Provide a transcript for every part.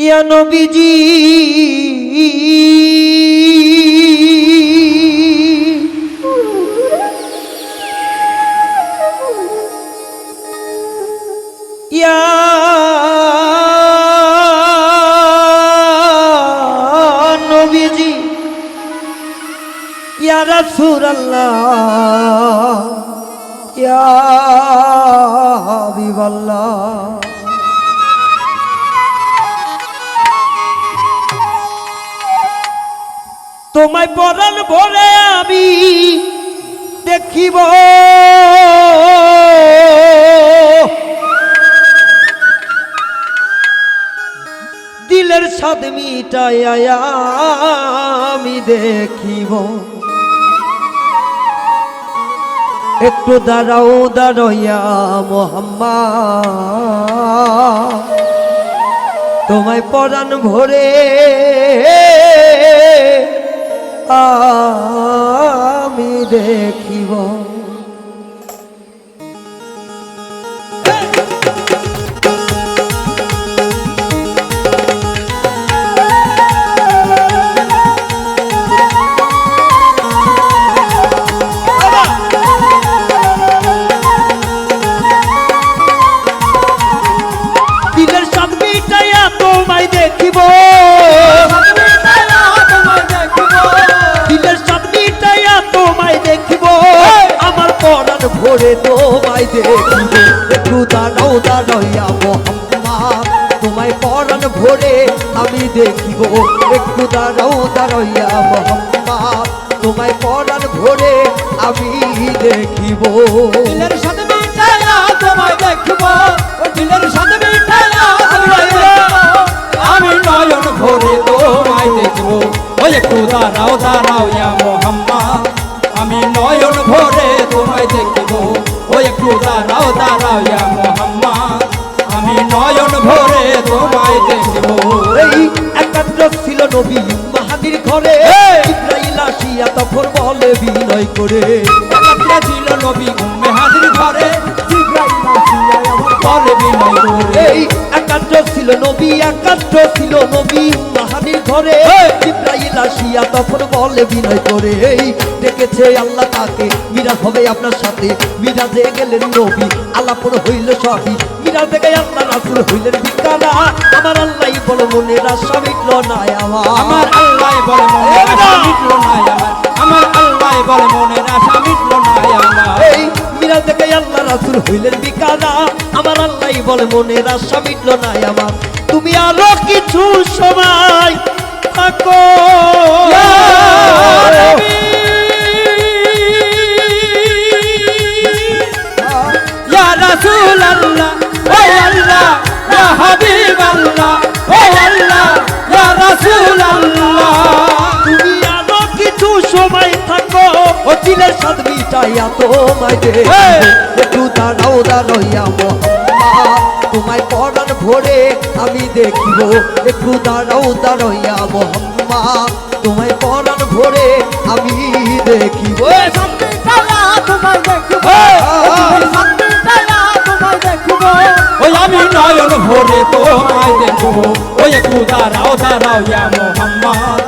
ইয়া নবীজি। নবীজি। ইয়া ইয়া হাবিবাল্লাহ। তোমায় পরাণ ভরে আমি দেখিব। দিলের স্বাদ মিটাই আমি দেখিব। একটু দাঁড়াও, দাঁড়াইয়া মোহাম্মা তোমায় পরাণ ভরে আমি দেখিব। ভরে তোমায় দেখিব একটু দাঁড়াও দাঁড়াইয়া মোহাম্মা তোমায় পরাণ ভরে আমি দেখিব, একটু দাঁড়াও দাঁড়াইয়া মোহাম্মা তোমায় পরাণ ভরে আমি দেখিব। আমি নয়ন ভরে তোমায় দেখব, ওই একটু দাঁড়াও দাঁড়াও ঘরে। ইব্রাহিম আসিয়া তফর বলে বিনয় করে। ছিল নবী ঘুমে হাজির ঘরে। একাত্র ছিল নবী একাত্র ছিল নবী। মাহাদির ঘরে ইব্রাহিম আসিয়া তখন বলে বিনয় করে এই ডেকেছে আল্লাহ তাকে। মিরাজ হবে আপনার সাথে। মিরাজে গেলেন নবী আলাপন হইল সবই। মিরাজ থেকে আল্লাহ রাসুল হইলেন বিকারা আমার আল্লাহ বলো মনের আশা মিটল না আমার। আমার আল্লাহ বলে মনের আশা মিটলো না আমার। আমার আল্লাহ বলে মনের আশা মিটলো না রাসুল হইলেন বিকারা আমার আল্লাহ বলে মনের আশা মিটল না আমার। তুমি আরও কিছু সময় থাকো। রাসূল আল্লাহ ও আল্লাহ ইয়া হাবিব আল্লাহ ও আল্লাহ ইয়া রাসূল আল্লাহ। তুমি আরও কিছু সময় থাকো। ও দিলের সাদ মিটাইয়া তোমায় দে দাঁড়াও দাঁড়াইয়া মোহাম্মা তোমায় পরাণ ভরে আমি দেখিব একটু দাঁড়াও দাঁড়াইয়া মোহাম্মা তোমায় পরাণ ভরে আমি দেখিব। ওই আমি নয়ন ভরে তোমায় দেখব ওই দাঁড়াও দাঁড়াও ইয়া মোহাম্মদ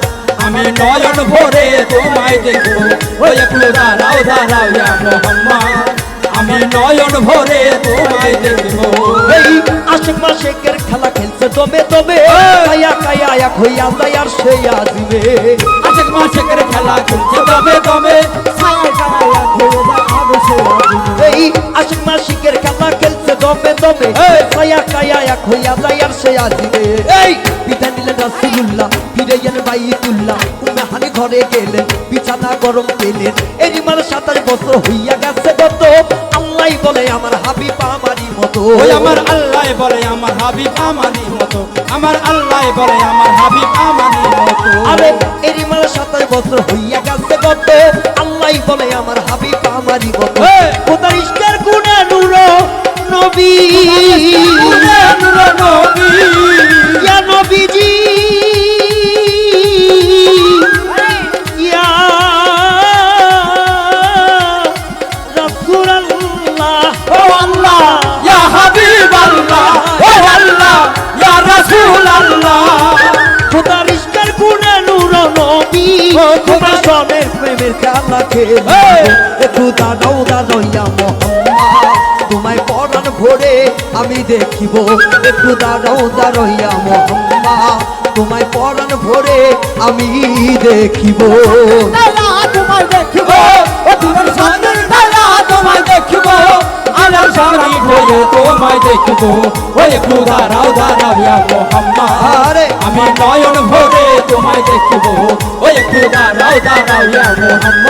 আমি নয়ন ভরে তোমায় দেখব ওই একটু দাঁড়াও দাঁড়াও ইয়া মোহাম্মদ আমি নয়ন ভরে তোমায় দেখব। এই আশেক মাসেকের খেলা খেলছে তবে তবে কায়া কায়া এক হইয়া যায় আর সেই আসবে। আশেক মাসেকের খেলা খেলছে তবে দমে। দমে দমে কায়া এক হইয়া যায় আর সে আজিবে এই! বিধান নিলেন রাসূলুল্লাহ ফিরে গেলেন বাইতুল্লাহ। উম্মে হানি ঘরে গেলেন বিছানা গরম পেলেন। এরই মানে সাতাশ বছর হইয়া গেছে কত আল্লাহ বলে আমার হাবিব আমারই মতো। ওই আমার আল্লাহ বলে আমার হাবিব আমারই মতো। আমার আল্লাহ বলে আমার হাবিব আমারই মতো। আরে এরই মানে সাতাশ বছর হইয়া গেছে কত আল্লাহ বলে আমার হাবিব আমারই মতো! কোথায় ইস্কার গুণে নূর নবী। এই! একটু দাঁড়াইয়া মোহাম্মা তোমায় ভরে আমি দেখিব। একটু দাঁড়াইয়া মোহাম্মা তোমায় পরাণ ভরে আমি দেখিব। তোমায় দেখিব। দিনের সামনে তোমায় দেখিব। সামনে ভরে তোমায় দেখিব। ওই একটু দাঁড়াও আরে! আমি নয়ন ভরে তোমায় দেখিব। ওই একটু দাঁড়াও দাঁড়াও দেখিব।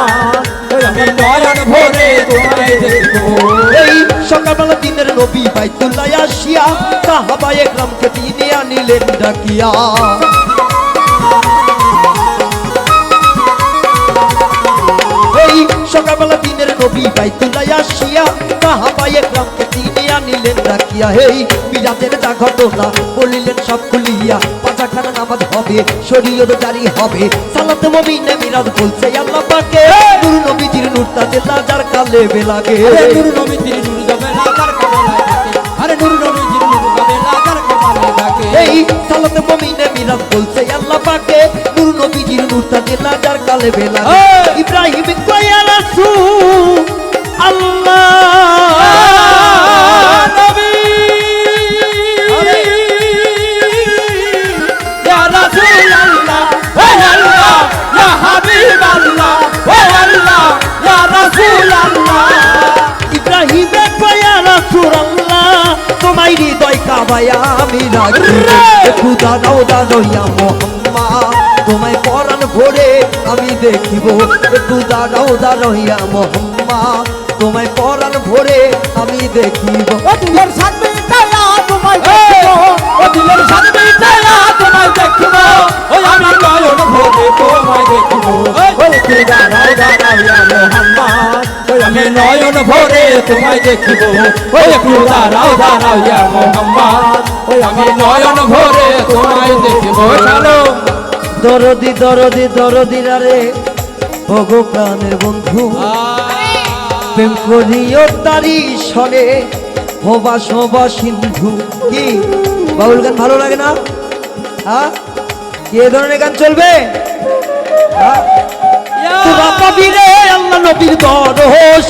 এই সকালবেলা দিনের নবী বাইতুল্লাহ আসিয়া সাহাবা একরামকে তিনি আনিলেন ডাকিয়া। সকালবেলা দিনের নবী বাইতুল্লাহ আসিয়া সাহাবা একরামকে তিনি আনিলেন ডাকিয়া। এই মিরাজের যা ঘটনা বলিলেন সব খুলিয়া পাঁচাখানা নামাজ হবে শরীয়ত জারি হবে। সালাতে মমিনে মিরাজ বলছে আল্লাহ পাকে। গুরু নবীজির নূর তাজের লাজার কালে বেলাগে। নুরু নবী তিরি নুরু যাবে কমলায় থাকে। আরে নুরু নবী তিরি নুরু যাবে কমলায় থাকে। এই সালাতে মমিনে মিরাজ বলছে আল্লাহ পাকে। নূর নবীজির নূর তাজের লাজার কালে বেলাগে। ইব্রাহিম কয়া হৃদয় আমি রাখি। খুদা দাও দাদইয়া মোহাম্মা। তোমায় পরাণ ভরে আমি দেখিব। একটু দাঁড়াও দাঁড়াইয়া মোহাম্মা। তোমায় পরাণ ভরে আমি দেখিব। সামনে তোমায় তোমায় দেখিব। তোমায় দেখিব ও একটু দাঁড়াও দাঁড়াও ইয়া মোহাম্মদ। আমি নয়ন ভরে তোমায় দেখিব চলো। দরদি দরদি দরদিরা রে। ওগো প্রাণের বন্ধু প্রেম করিও তারি হবা শোভা সিন্ধু কি? বাউল গান ভালো লাগে না? হ্যাঁ কি এ ধরনের গান চলবে? হ্যাঁ? তোরা পাবি রে আল্লাহ নবীর দরস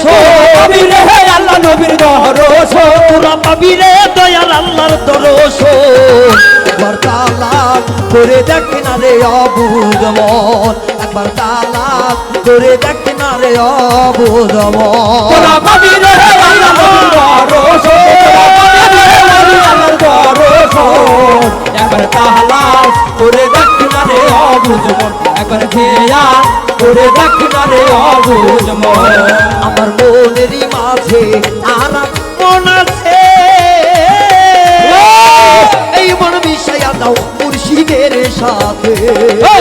নবী রে আল্লাহ নবীর দরস তোরা পাবি দয়াল আল্লাহর দরস একবার তালাক করে দেখ না রে অবুধ মন। একবার তালাক করে দেখ না রে অবুধ মন। তোরা পাবি আল্লাহ নবীর দরস পাবি একবার তাহলাস করে দেখ না রে অবুঝ মন একবার খেয়া করে দেখ না রে অবুঝ মন আমার মনেরই মাঝে আর মন আছে এই মন মিশাইয়া দাও মুর্শিদের সাথে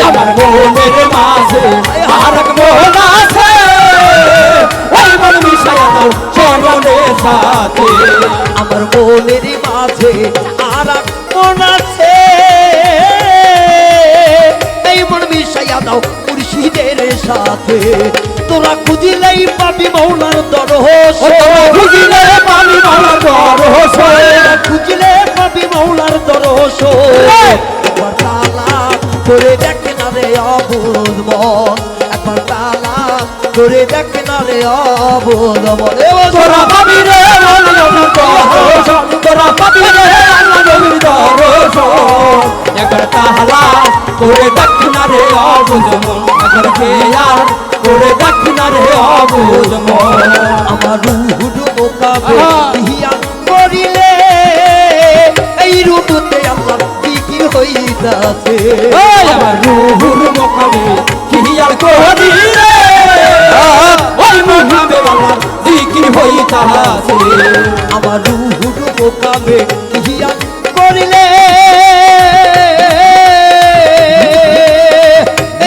আমার মনের মাঝে আর মোহন আছে ওই মন মিশাইয়া দাও চরণের সাথে আমার মনেরই মাঝে সাথে তোরা খুঁজিলেই পাবি মৌলার দরহস ও তোরা বুঝিলে পানি মালা দরস খুঁজলে পাবি মৌলার তালা করে দেখ না রে অবুধ মন। একবার তালা করে দেখ না রে অবুধ মন। এ তোরা পাবি রে তোরা পাবি রে আল্লাহ নবীর দরস হইতাছে আমার রুহুডু মোকাবে হিয়া করিলে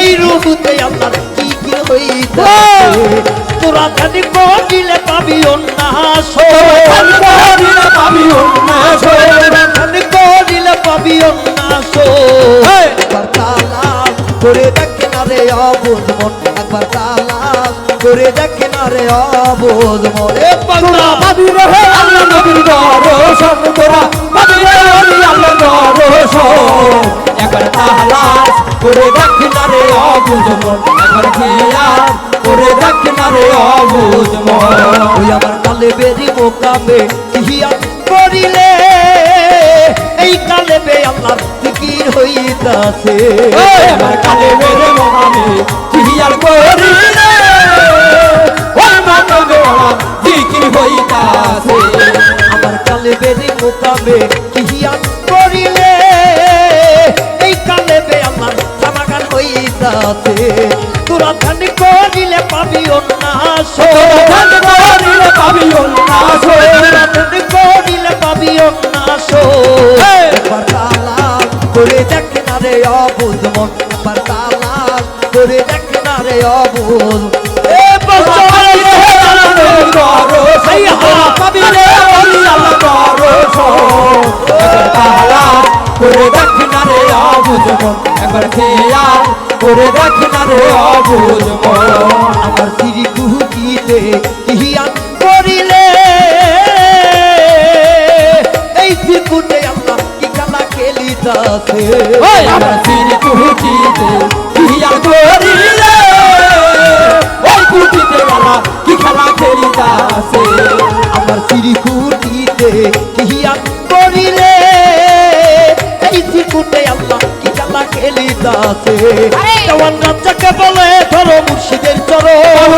এই রুহুতে আমার বিক্রি হইতাছে তোরা জানি করিলে পাবি অন্যাস। করিলে পাবি উন্নাস জানি করিলে পাবি অন্যাস! একবার তালাক করে দেখে না রে অবোধ মন একবার করে দেখে না রে অবোধ এ তোরা পাগলা পাবি রে আল্লাহ নবীর দরশন তোরা পাবি রে আল্লাহ দরশন। একবার তাহলাস করে দেখ না রে অবুঝ মন একবার খেয়াল করে দেখ না রে অবুঝ মন ওই আমার কালে বেরি মোকামে হিয়া করিলে। এই কালে বে আল্লাহ ফিকির হইতাছে। আমার কালে মেরে মহামে জিয়ার করিলে। হইতাছে আমার কালে বেরি মোকামে হিয়া করিলে, এই কালে বে আমার সমাগান হইতাছে। তোরা ধান করিলে পাবি অন্যাস ধ্যান করিলে পাবি উল্লাস একবার খেয়াল করে দেখ না রে মন। আমার সিঁড়ি কুহুকিতে ইহিয়ান করিলে। এই সিকুটে আল্লাহ কি খেলা খেলিতাছে? আমার সিঁড়ি কুহুটিতে হিয়াল করিলে। ওই কুটিতে গেলা কি খেলা খেলিতাছে? আমার সিঁড়ি কুহুকিতে ইহিয়ান করিলে। এই সিকুটে আল্লাহ কি খেলা খেলিতাছে দেওয়ান রাজ্জাকে বলে ধরো মুর্শিদের চরণ।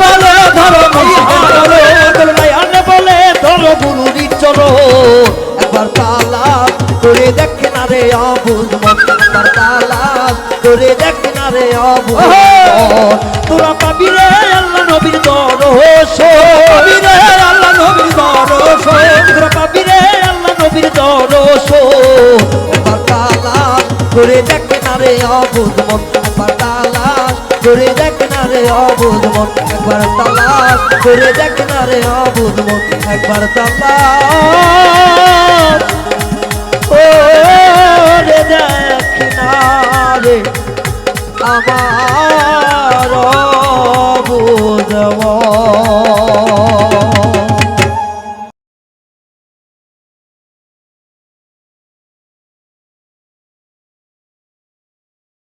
বলে ধরো মুর্শিদের বলে ধরো গুরুরি চরণ। একবার তালাক করে দেখ না রে অবুধ মন। একবার তালাক করে দেখ না রে অবুধ তোরা পাবি রে আল্লাহ নবীর দরস পাবি রে আল্লাহ নবীর দরশন। তোরা পাবি রে আল্লাহ নবীর দরস একবার করে দেখে না রে অবুধ মন, একবার তালাশ। করে দেখে না রে অবুধ মন, একবার তালাশ। করে দেখে না রে অবুধ মন, একবার তালাশ। ও রে দেখে না রে আমার অবুধ মন।